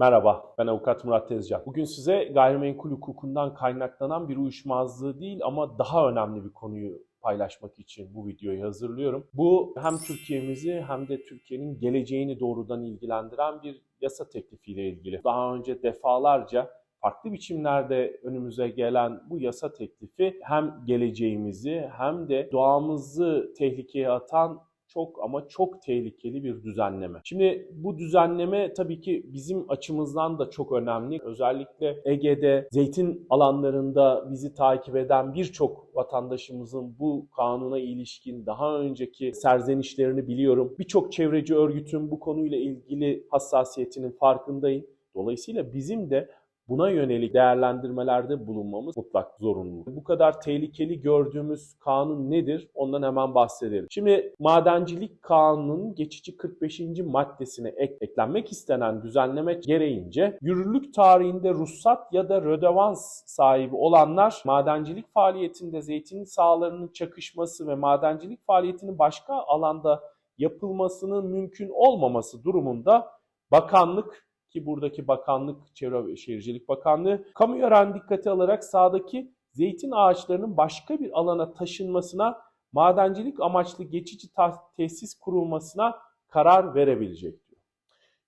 Merhaba, ben avukat Murat Tezcan. Bugün size gayrimenkul hukukundan kaynaklanan bir uyuşmazlığı değil ama daha önemli bir konuyu paylaşmak için bu videoyu hazırlıyorum. Bu hem Türkiye'mizi hem de Türkiye'nin geleceğini doğrudan ilgilendiren bir yasa teklifiyle ilgili. Daha önce defalarca farklı biçimlerde önümüze gelen bu yasa teklifi hem geleceğimizi hem de doğamızı tehlikeye atan çok ama çok tehlikeli bir düzenleme. Şimdi bu düzenleme tabii ki bizim açımızdan da çok önemli. Özellikle Ege'de zeytin alanlarında bizi takip eden birçok vatandaşımızın bu kanuna ilişkin daha önceki serzenişlerini biliyorum. Birçok çevreci örgütün bu konuyla ilgili hassasiyetinin farkındayım. Dolayısıyla bizim de buna yönelik değerlendirmelerde bulunmamız mutlak zorunlu. Bu kadar tehlikeli gördüğümüz kanun nedir? Ondan hemen bahsedelim. Şimdi Madencilik Kanunu'nun geçici 45. maddesine ek, eklenmek istenen düzenleme gereğince yürürlük tarihinde ruhsat ya da rödevans sahibi olanlar madencilik faaliyetinde zeytin sahalarının çakışması ve madencilik faaliyetinin başka alanda yapılmasının mümkün olmaması durumunda bakanlık ki buradaki bakanlık, Çevre ve Şehircilik Bakanlığı, kamu yararını dikkate alarak sahadaki zeytin ağaçlarının başka bir alana taşınmasına, madencilik amaçlı geçici tesis kurulmasına karar verebilecek diyor.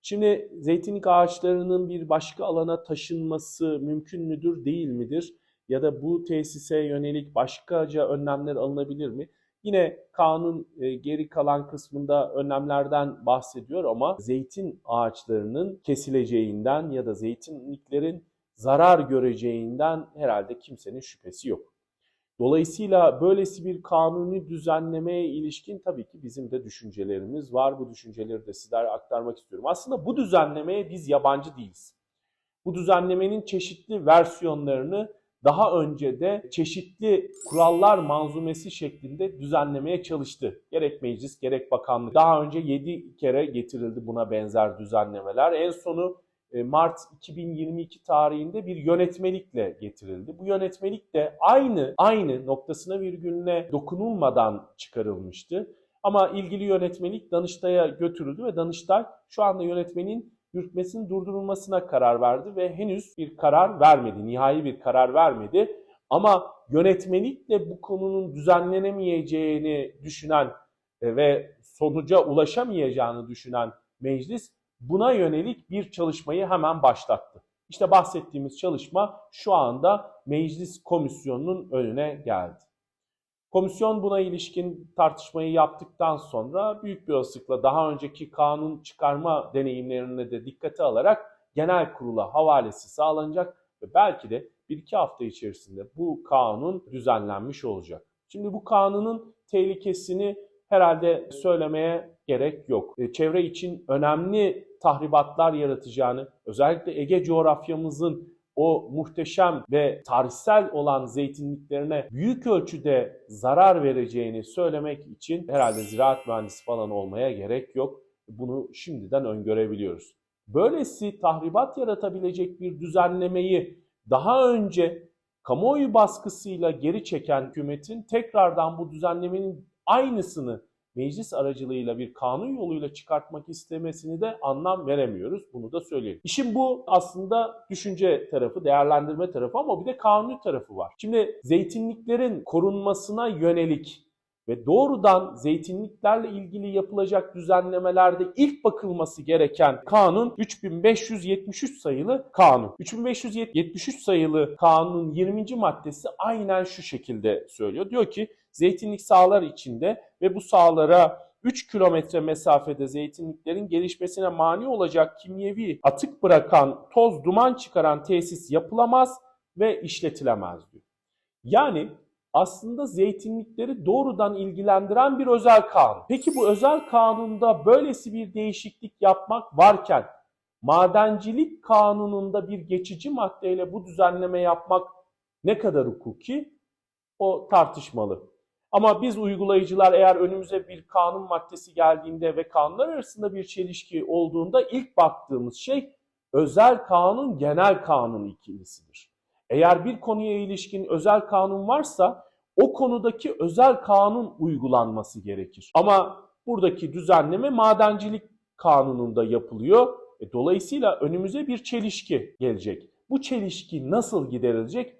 Şimdi zeytinlik ağaçlarının bir başka alana taşınması mümkün müdür, değil midir? Ya da bu tesise yönelik başkaca önlemler alınabilir mi? Yine kanun e, geri kalan kısmında önlemlerden bahsediyor ama zeytin ağaçlarının kesileceğinden ya da zeytinliklerin zarar göreceğinden herhalde kimsenin şüphesi yok. Dolayısıyla böylesi bir kanuni düzenlemeye ilişkin tabii ki bizim de düşüncelerimiz var. Bu düşünceleri de sizlere aktarmak istiyorum. Aslında bu düzenlemeye biz yabancı değiliz. Bu düzenlemenin çeşitli versiyonlarını daha önce de çeşitli kurallar manzumesi şeklinde düzenlemeye çalıştı. Gerek meclis gerek bakanlık. Daha önce 7 kere getirildi buna benzer düzenlemeler. En sonu e, Mart 2022 tarihinde bir yönetmelikle getirildi. Bu yönetmelik de aynı aynı noktasına virgülüne dokunulmadan çıkarılmıştı. Ama ilgili yönetmelik Danıştay'a götürüldü ve Danıştay şu anda yönetmenin yürütmesinin durdurulmasına karar verdi ve henüz bir karar vermedi, nihai bir karar vermedi. Ama yönetmelikle bu konunun düzenlenemeyeceğini düşünen e, ve sonuca ulaşamayacağını düşünen meclis buna yönelik bir çalışmayı hemen başlattı. İşte bahsettiğimiz çalışma şu anda meclis komisyonunun önüne geldi. Komisyon buna ilişkin tartışmayı yaptıktan sonra büyük bir olasılıkla daha önceki kanun çıkarma deneyimlerini de dikkate alarak genel kurula havalesi sağlanacak ve belki de bir iki hafta içerisinde bu kanun düzenlenmiş olacak. Şimdi bu kanunun tehlikesini herhalde söylemeye gerek yok. E, Çevre için önemli tahribatlar yaratacağını, özellikle Ege coğrafyamızın o muhteşem ve tarihsel olan zeytinliklerine büyük ölçüde zarar vereceğini söylemek için herhalde ziraat mühendisi falan olmaya gerek yok. Bunu şimdiden öngörebiliyoruz. Böylesi tahribat yaratabilecek bir düzenlemeyi daha önce kamuoyu baskısıyla geri çeken hükümetin tekrardan bu düzenlemenin aynısını meclis aracılığıyla bir kanun yoluyla çıkartmak istemesini de anlam veremiyoruz. Bunu da söyleyelim. İşin bu aslında düşünce tarafı, değerlendirme tarafı ama bir de kanuni tarafı var. Şimdi zeytinliklerin korunmasına yönelik ve doğrudan zeytinliklerle ilgili yapılacak düzenlemelerde ilk bakılması gereken kanun 3573 sayılı kanun. 3573 sayılı kanunun 20. maddesi aynen şu şekilde söylüyor. Diyor ki zeytinlik sahalar içinde ve bu sahalara 3 kilometre mesafede zeytinliklerin gelişmesine mani olacak kimyevi atık bırakan, toz, duman çıkaran tesis yapılamaz ve işletilemez diyor. Yani aslında zeytinlikleri doğrudan ilgilendiren bir özel kanun. Peki bu özel kanunda böylesi bir değişiklik yapmak varken madencilik kanununda bir geçici maddeyle bu düzenleme yapmak ne kadar hukuki? O tartışmalı. Ama biz uygulayıcılar eğer önümüze bir kanun maddesi geldiğinde ve kanunlar arasında bir çelişki olduğunda ilk baktığımız şey özel kanun genel kanun ikilisidir. Eğer bir konuya ilişkin özel kanun varsa o konudaki özel kanun uygulanması gerekir. Ama buradaki düzenleme madencilik kanununda yapılıyor. E, dolayısıyla önümüze bir çelişki gelecek. Bu çelişki nasıl giderilecek?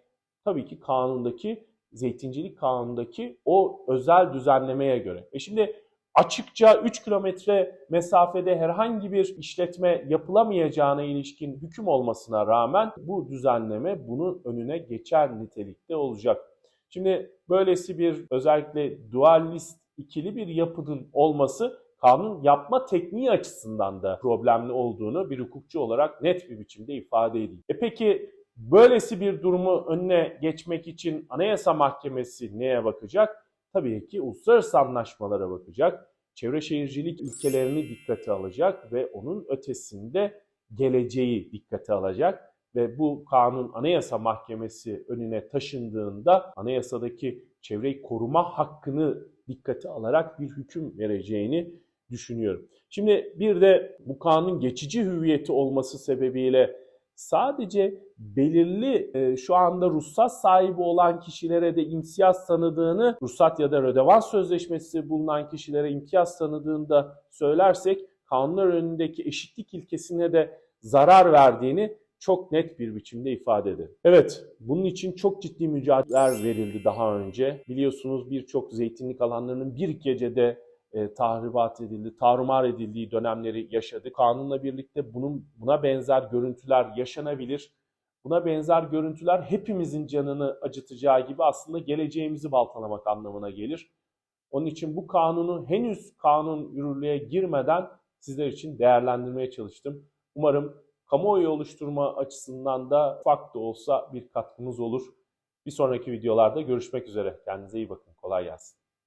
Tabii ki kanundaki, zeytincilik kanundaki o özel düzenlemeye göre. E şimdi açıkça 3 kilometre mesafede herhangi bir işletme yapılamayacağına ilişkin hüküm olmasına rağmen bu düzenleme bunun önüne geçer nitelikte olacak. Şimdi böylesi bir özellikle dualist ikili bir yapının olması kanun yapma tekniği açısından da problemli olduğunu bir hukukçu olarak net bir biçimde ifade edeyim. E peki böylesi bir durumu önüne geçmek için Anayasa Mahkemesi neye bakacak? Tabii ki uluslararası anlaşmalara bakacak. Çevre şehircilik ilkelerini dikkate alacak ve onun ötesinde geleceği dikkate alacak ve bu kanun Anayasa Mahkemesi önüne taşındığında anayasadaki çevreyi koruma hakkını dikkate alarak bir hüküm vereceğini düşünüyorum. Şimdi bir de bu kanun geçici hüviyeti olması sebebiyle sadece belirli e, şu anda ruhsat sahibi olan kişilere de imtiyaz tanıdığını, ruhsat ya da rödevans sözleşmesi bulunan kişilere imtiyaz tanıdığını da söylersek kanunlar önündeki eşitlik ilkesine de zarar verdiğini çok net bir biçimde ifade eder. Evet, bunun için çok ciddi mücadeleler verildi daha önce. Biliyorsunuz birçok zeytinlik alanlarının bir gecede e, tahribat edildi, tarumar edildiği dönemleri yaşadık. Kanunla birlikte bunun buna benzer görüntüler yaşanabilir. Buna benzer görüntüler hepimizin canını acıtacağı gibi aslında geleceğimizi baltalamak anlamına gelir. Onun için bu kanunu henüz kanun yürürlüğe girmeden sizler için değerlendirmeye çalıştım. Umarım kamuoyu oluşturma açısından da ufak da olsa bir katkımız olur. Bir sonraki videolarda görüşmek üzere. Kendinize iyi bakın. Kolay gelsin.